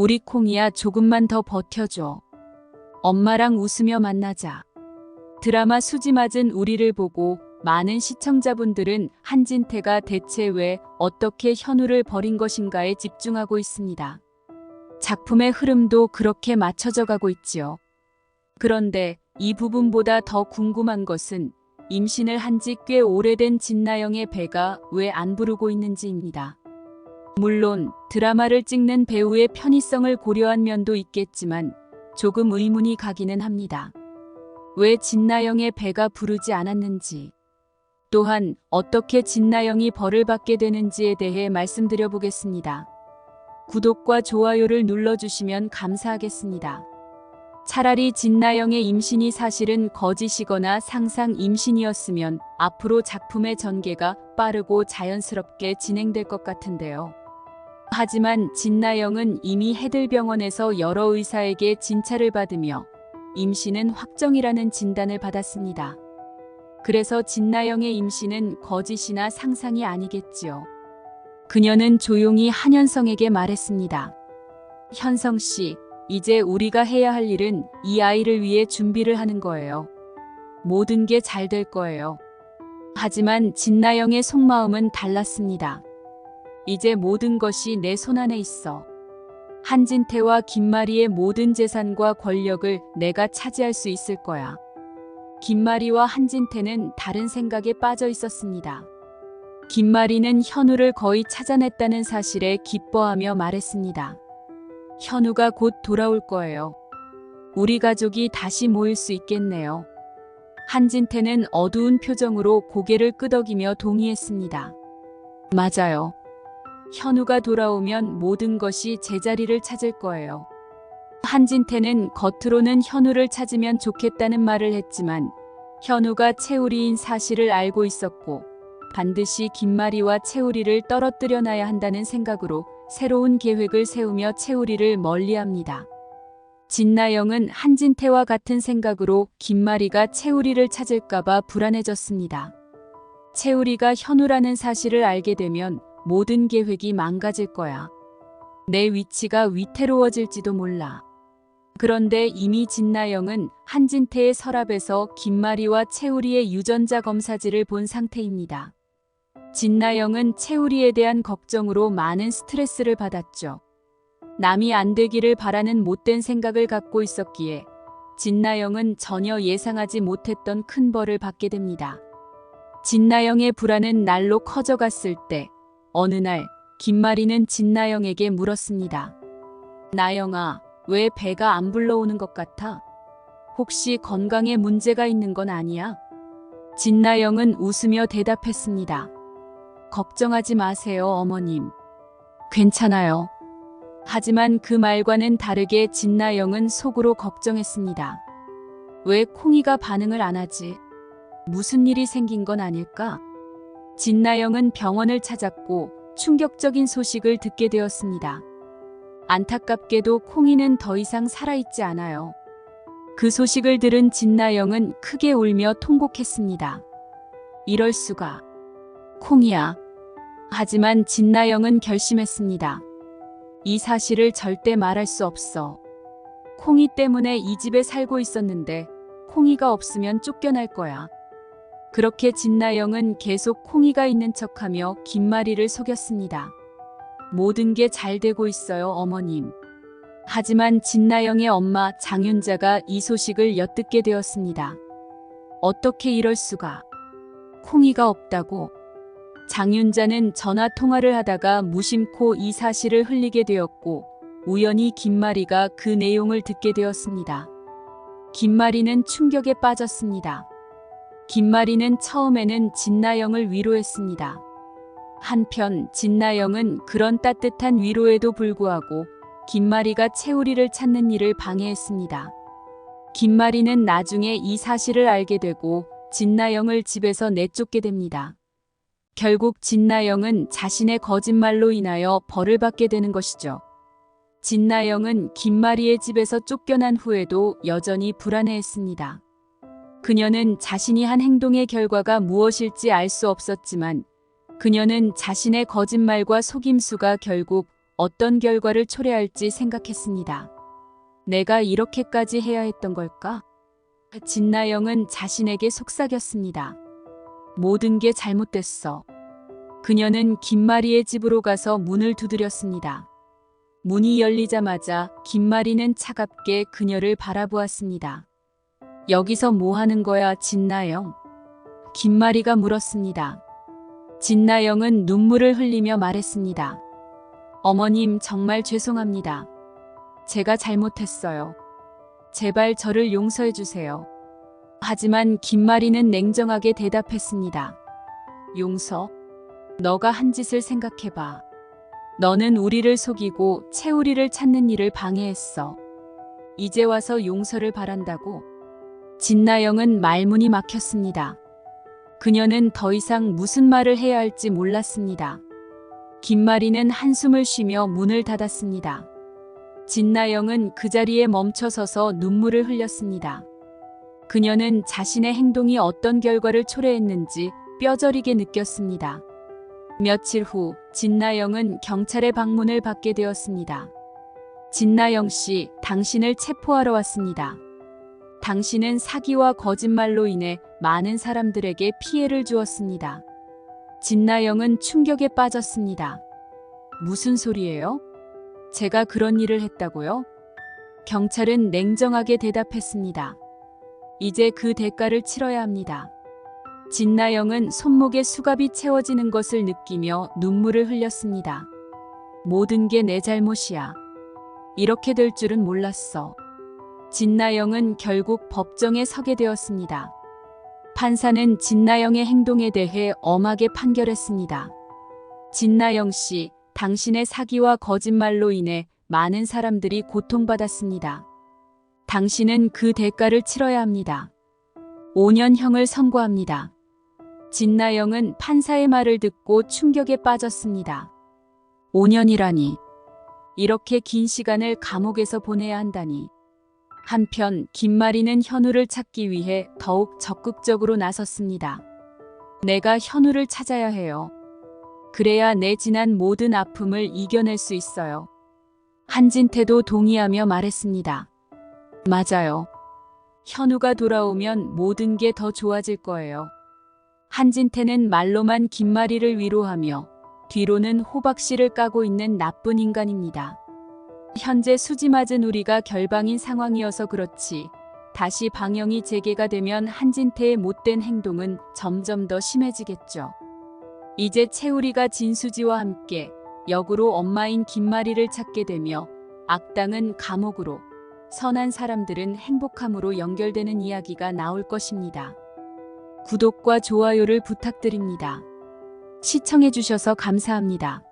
우리 콩이야 조금만 더 버텨줘. 엄마랑 웃으며 만나자. 드라마 수지 맞은 우리를 보고 많은 시청자분들은 한진태가 대체 왜 어떻게 현우를 버린 것인가에 집중하고 있습니다. 작품의 흐름도 그렇게 맞춰져 가고 있지요. 그런데 이 부분보다 더 궁금한 것은 임신을 한 지 꽤 오래된 진나영의 배가 왜 안 부르고 있는지입니다. 물론 드라마를 찍는 배우의 편의성을 고려한 면도 있겠지만 조금 의문이 가기는 합니다. 왜 진나영의 배가 부르지 않았는지, 또한 어떻게 진나영이 벌을 받게 되는지에 대해 말씀드려 보겠습니다. 구독과 좋아요를 눌러주시면 감사하겠습니다. 차라리 진나영의 임신이 사실은 거짓이거나 상상 임신이었으면 앞으로 작품의 전개가 빠르고 자연스럽게 진행될 것 같은데요. 하지만 진나영은 이미 해들병원에서 여러 의사에게 진찰을 받으며 임신은 확정이라는 진단을 받았습니다. 그래서 진나영의 임신은 거짓이나 상상이 아니겠지요. 그녀는 조용히 한현성에게 말했습니다. 현성 씨, 이제 우리가 해야 할 일은 이 아이를 위해 준비를 하는 거예요. 모든 게 잘 될 거예요. 하지만 진나영의 속마음은 달랐습니다. 이제 모든 것이 내 손안에 있어. 한진태와 김마리의 모든 재산과 권력을 내가 차지할 수 있을 거야. 김마리와 한진태는 다른 생각에 빠져 있었습니다. 김마리는 현우를 거의 찾아냈다는 사실에 기뻐하며 말했습니다. 현우가 곧 돌아올 거예요. 우리 가족이 다시 모일 수 있겠네요. 한진태는 어두운 표정으로 고개를 끄덕이며 동의했습니다. 맞아요. 현우가 돌아오면 모든 것이 제자리를 찾을 거예요. 한진태는 겉으로는 현우를 찾으면 좋겠다는 말을 했지만 현우가 채우리인 사실을 알고 있었고 반드시 김마리와 채우리를 떨어뜨려 놔야 한다는 생각으로 새로운 계획을 세우며 채우리를 멀리합니다. 진나영은 한진태와 같은 생각으로 김마리가 채우리를 찾을까봐 불안해졌습니다. 채우리가 현우라는 사실을 알게 되면 모든 계획이 망가질 거야. 내 위치가 위태로워질지도 몰라. 그런데 이미 진나영은 한진태의 서랍에서 김마리와 채우리의 유전자 검사지를 본 상태입니다. 진나영은 채우리에 대한 걱정으로 많은 스트레스를 받았죠. 남이 안 되기를 바라는 못된 생각을 갖고 있었기에 진나영은 전혀 예상하지 못했던 큰 벌을 받게 됩니다. 진나영의 불안은 날로 커져갔을 때 어느 날 김마리는 진나영에게 물었습니다. 나영아, 왜 배가 안 불러오는 것 같아? 혹시 건강에 문제가 있는 건 아니야? 진나영은 웃으며 대답했습니다. 걱정하지 마세요, 어머님. 괜찮아요. 하지만 그 말과는 다르게 진나영은 속으로 걱정했습니다. 왜 콩이가 반응을 안 하지? 무슨 일이 생긴 건 아닐까? 진나영은 병원을 찾았고 충격적인 소식을 듣게 되었습니다. 안타깝게도 콩이는 더 이상 살아있지 않아요. 그 소식을 들은 진나영은 크게 울며 통곡했습니다. 이럴 수가. 콩이야. 하지만 진나영은 결심했습니다. 이 사실을 절대 말할 수 없어. 콩이 때문에 이 집에 살고 있었는데 콩이가 없으면 쫓겨날 거야. 그렇게 진나영은 계속 콩이가 있는 척하며 김마리를 속였습니다. 모든 게 잘 되고 있어요, 어머님. 하지만 진나영의 엄마 장윤자가 이 소식을 엿듣게 되었습니다. 어떻게 이럴 수가? 콩이가 없다고? 장윤자는 전화 통화를 하다가 무심코 이 사실을 흘리게 되었고 우연히 김마리가 그 내용을 듣게 되었습니다. 김마리는 충격에 빠졌습니다. 김마리는 처음에는 진나영을 위로했습니다. 한편 진나영은 그런 따뜻한 위로에도 불구하고 김마리가 채우리를 찾는 일을 방해했습니다. 김마리는 나중에 이 사실을 알게 되고 진나영을 집에서 내쫓게 됩니다. 결국 진나영은 자신의 거짓말로 인하여 벌을 받게 되는 것이죠. 진나영은 김마리의 집에서 쫓겨난 후에도 여전히 불안해했습니다. 그녀는 자신이 한 행동의 결과가 무엇일지 알 수 없었지만 그녀는 자신의 거짓말과 속임수가 결국 어떤 결과를 초래할지 생각했습니다. 내가 이렇게까지 해야 했던 걸까? 진나영은 자신에게 속삭였습니다. 모든 게 잘못됐어. 그녀는 김마리의 집으로 가서 문을 두드렸습니다. 문이 열리자마자 김마리는 차갑게 그녀를 바라보았습니다. 여기서 뭐 하는 거야, 진나영? 김마리가 물었습니다. 진나영은 눈물을 흘리며 말했습니다. 어머님, 정말 죄송합니다. 제가 잘못했어요. 제발 저를 용서해 주세요. 하지만 김마리는 냉정하게 대답했습니다. 용서? 너가 한 짓을 생각해봐. 너는 우리를 속이고 채우리를 찾는 일을 방해했어. 이제 와서 용서를 바란다고? 진나영은 말문이 막혔습니다. 그녀는 더 이상 무슨 말을 해야 할지 몰랐습니다. 김마리는 한숨을 쉬며 문을 닫았습니다. 진나영은 그 자리에 멈춰서서 눈물을 흘렸습니다. 그녀는 자신의 행동이 어떤 결과를 초래했는지 뼈저리게 느꼈습니다. 며칠 후 진나영은 경찰의 방문을 받게 되었습니다. 진나영 씨, 당신을 체포하러 왔습니다. 당신은 사기와 거짓말로 인해 많은 사람들에게 피해를 주었습니다. 진나영은 충격에 빠졌습니다. 무슨 소리예요? 제가 그런 일을 했다고요? 경찰은 냉정하게 대답했습니다. 이제 그 대가를 치러야 합니다. 진나영은 손목에 수갑이 채워지는 것을 느끼며 눈물을 흘렸습니다. 모든 게 내 잘못이야. 이렇게 될 줄은 몰랐어. 진나영은 결국 법정에 서게 되었습니다. 판사는 진나영의 행동에 대해 엄하게 판결했습니다. 진나영 씨, 당신의 사기와 거짓말로 인해 많은 사람들이 고통받았습니다. 당신은 그 대가를 치러야 합니다. 5년형을 선고합니다. 진나영은 판사의 말을 듣고 충격에 빠졌습니다. 5년이라니. 이렇게 긴 시간을 감옥에서 보내야 한다니. 한편 김마리는 현우를 찾기 위해 더욱 적극적으로 나섰습니다. 내가 현우를 찾아야 해요. 그래야 내 지난 모든 아픔을 이겨낼 수 있어요. 한진태도 동의하며 말했습니다. 맞아요. 현우가 돌아오면 모든 게 더 좋아질 거예요. 한진태는 말로만 김마리를 위로하며 뒤로는 호박 씨를 까고 있는 나쁜 인간입니다. 현재 수지 맞은 우리가 결방인 상황이어서 그렇지 다시 방영이 재개가 되면 한진태의 못된 행동은 점점 더 심해지겠죠. 이제 채우리가 진수지와 함께 역으로 엄마인 김마리를 찾게 되며 악당은 감옥으로 선한 사람들은 행복함으로 연결되는 이야기가 나올 것입니다. 구독과 좋아요를 부탁드립니다. 시청해주셔서 감사합니다.